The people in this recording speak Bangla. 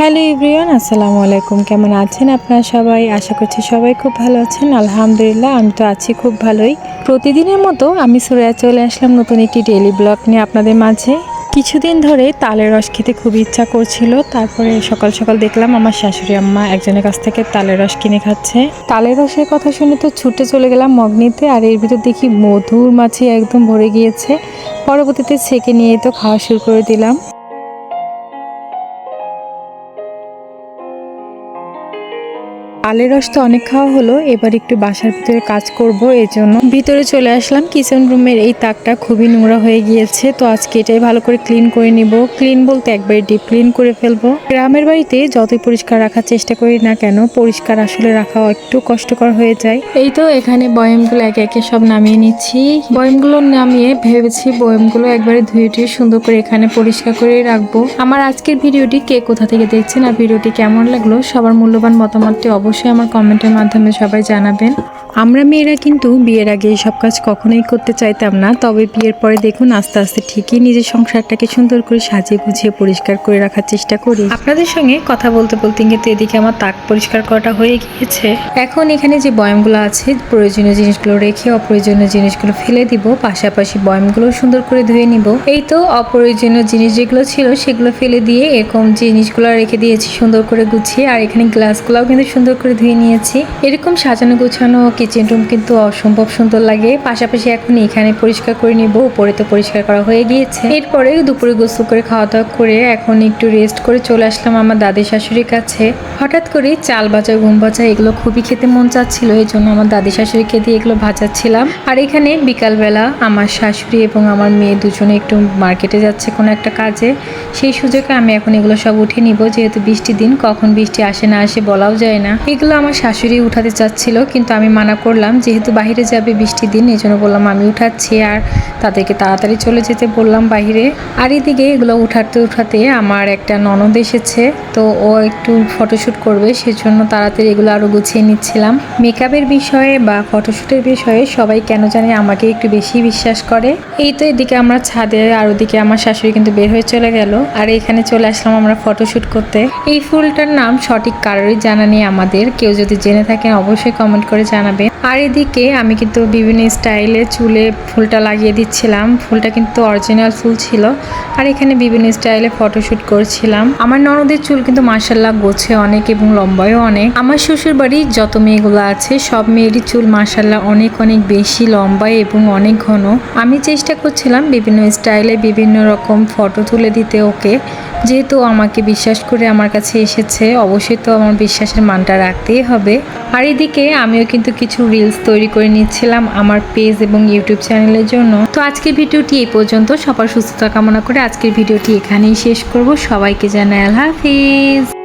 হ্যালো ইব্রিয়ান আসসালামু আলাইকুম। কেমন আছেন আপনারা সবাই? আশা করছি সবাই খুব ভালো আছেন। আলহামদুলিল্লাহ, আমি তো আছি খুব ভালোই। প্রতিদিনের মতো আমি সুরায়া চলে আসলাম নতুন একটি ডেইলি ব্লগ নিয়ে আপনাদের মাঝে। কিছুদিন ধরে তালের রস খেতে খুব ইচ্ছা করছিল। তারপরে সকাল সকাল দেখলাম আমার শাশুড়ি আম্মা একজনের কাছ থেকে তালের রস কিনে খাচ্ছে। তালের রসের কথা শুনে তো ছুটে চলে গেলাম মগ্নিতে, আর এর ভিতর দেখি মধুর মাছি একদম ভরে গিয়েছে। পরবর্তীতে ছেঁকে নিয়ে তো খাওয়া শুরু করে দিলাম। আলের রস তো অনেক খাওয়া হলো, এবার একটু বাসার ভিতরে কাজ করব এই জন্য ভিতরে চলে আসলাম। কিচেন রুমের এই তাকটা খুবই নোংরা হয়ে গিয়েছে, তো আজকে এটাই ভালো করে ক্লিন করে নিব। ক্লিন বলতে একবারে ডিপ ক্লিন করে ফেলব। গ্রামের বাড়িতে যতই পরিষ্কার রাখার চেষ্টা করি না কেন, পরিষ্কার আসলে রাখা একটু কষ্টকর হয়ে যায়। এই তো এখানে বয়মগুলো একে একে সব নামিয়ে নিচ্ছি। বয়মগুলো নামিয়ে ভেবেছি বয়মগুলো একবারে ধুয়ে টুয়ে সুন্দর করে এখানে পরিষ্কার করে রাখব। আমার আজকের ভিডিওটি কে কোথা থেকে দেখছেন আর ভিডিওটি কেমন লাগল, সবার মূল্যবান মতামতটি অবশ্যই আমার কমেন্টের মাধ্যমে সবাই জানাবেন। আমরা মেয়েরা কিন্তু বিয়ের আগে সব কাজ কখনোই করতে চাইতাম না তবে বিয়ের পরে দেখুন আস্তে আস্তে ঠিকই নিজের সংসারটাকে সুন্দর করে সাজিয়ে গুছিয়ে পরিষ্কার করে রাখার চেষ্টা করি। আপনাদের সঙ্গে কথা বলতে বলতে কিন্তু এদিকে আমার তাক পরিষ্কার করাটা হয়ে গিয়েছে। এখন এখানে যে বয়ামগুলো আছে প্রয়োজনীয় জিনিসগুলো রেখে অপ্রয়োজনীয় জিনিসগুলো ফেলে দিব পাশাপাশি বয়ামগুলো সুন্দর করে ধুয়ে নিব। এই তো অপ্রয়োজনীয় জিনিস যেগুলো ছিল সেগুলো ফেলে দিয়ে এরকম জিনিসগুলো রেখে দিয়েছি সুন্দর করে গুছিয়ে আর এখানে গ্লাসগুলোও কিন্তু সুন্দর করে ধুয়ে নিয়েছি। এরকম সাজানো গোছানো কিচেন রুম কিন্তু অসম্ভব সুন্দর লাগে। পাশাপাশি এখন এখানে পরিষ্কার করে নিব, উপরে তো পরিষ্কার করা হয়ে গিয়েছে। এরপরে দুপুরে গোসল করে খাওয়া দাওয়া করে এখন একটু রেস্ট করে চলে আসলাম আমার দাদি শাশুড়ির কাছে। হঠাৎ করে চাল ভাজা গম ভাজা এগুলো খুবই খেতে মন চাচ্ছিল এই জন্য আমার দাদি শাশুড়িকে দিয়ে এগুলো ভাজাচ্ছিলাম। আর এখানে বিকালবেলা আমার শাশুড়ি এবং আমার মেয়ে দুজনে একটু মার্কেটে যাচ্ছে কোনো একটা কাজে। সেই সুযোগে আমি এখন এগুলো সব উঠে নিব, যেহেতু বৃষ্টির দিন, কখন বৃষ্টি আসে না আসে বলাও যায় না। এগুলো আমার শাশুড়ি উঠাতে চাচ্ছিল, কিন্তু আমি মানা করলাম। যেহেতু বাইরে যাবে বৃষ্টির দিন এই জন্য বললাম আমি উঠাচ্ছি আর তাদেরকে তাড়াতাড়ি চলে যেতে বললাম বাইরে আর এদিকে এগুলো উঠাতে উঠাতে আমার একটা ননদ এসেছে, তো ও একটু ফটোশ্যুট করবে, সেজন্য তাড়াতাড়ি এগুলো আরও গুছিয়ে নিচ্ছিলাম। মেকআপের বিষয়ে বা ফটোশ্যুটের বিষয়ে সবাই কেন জানে আমাকে একটু বেশি বিশ্বাস করে। এই তো এদিকে আমরা ছাদে, আর ওদিকে আমার শাশুড়ি কিন্তু বের হয়ে চলে গেল। আর এখানে চলে আসলাম আমরা ফটোশ্যুট করতে। এই ফুলটার নাম সঠিক কারোরই জানা নেই আমাদের। কেউ যদি জেনে থাকেন অবশ্যই কমেন্ট করে জানাবেন। আর এদিকে আমি কিন্তু বিভিন্ন স্টাইলে চুলে ফুলটা লাগিয়ে দিচ্ছিলাম। ফুলটা কিন্তু অরিজিনাল ফুল ছিল। আর এখানে বিভিন্ন স্টাইলে ফটোশ্যুট করছিলাম। আমার ননদের চুল কিন্তু মার্শাল্লাহ গোছে অনেক এবং লম্বায়ও অনেক। আমার শ্বশুর বাড়ির যত মেয়েগুলো আছে, সব মেয়েরই চুল মার্শাল্লাহ অনেক অনেক বেশি লম্বা এবং অনেক ঘন। আমি চেষ্টা করছিলাম বিভিন্ন স্টাইলে বিভিন্ন রকম ফটো তুলে দিতে ওকে। যেহেতু আমাকে বিশ্বাস করে আমার কাছে এসেছে, অবশ্যই তো আমার বিশ্বাসের মানটা রাখতেই হবে। আর এদিকে আমিও কিন্তু কিছু রিলস তৈরি করে নিচ্ছিলাম আমার পেজ এবং ইউটিউব চ্যানেলের জন্য। তো আজকের ভিডিওটি এই পর্যন্ত। সবার সুস্থতা কামনা করে আজকের ভিডিওটি এখানেই শেষ করব। সবাইকে জানাই আল্লাহ হাফিজ।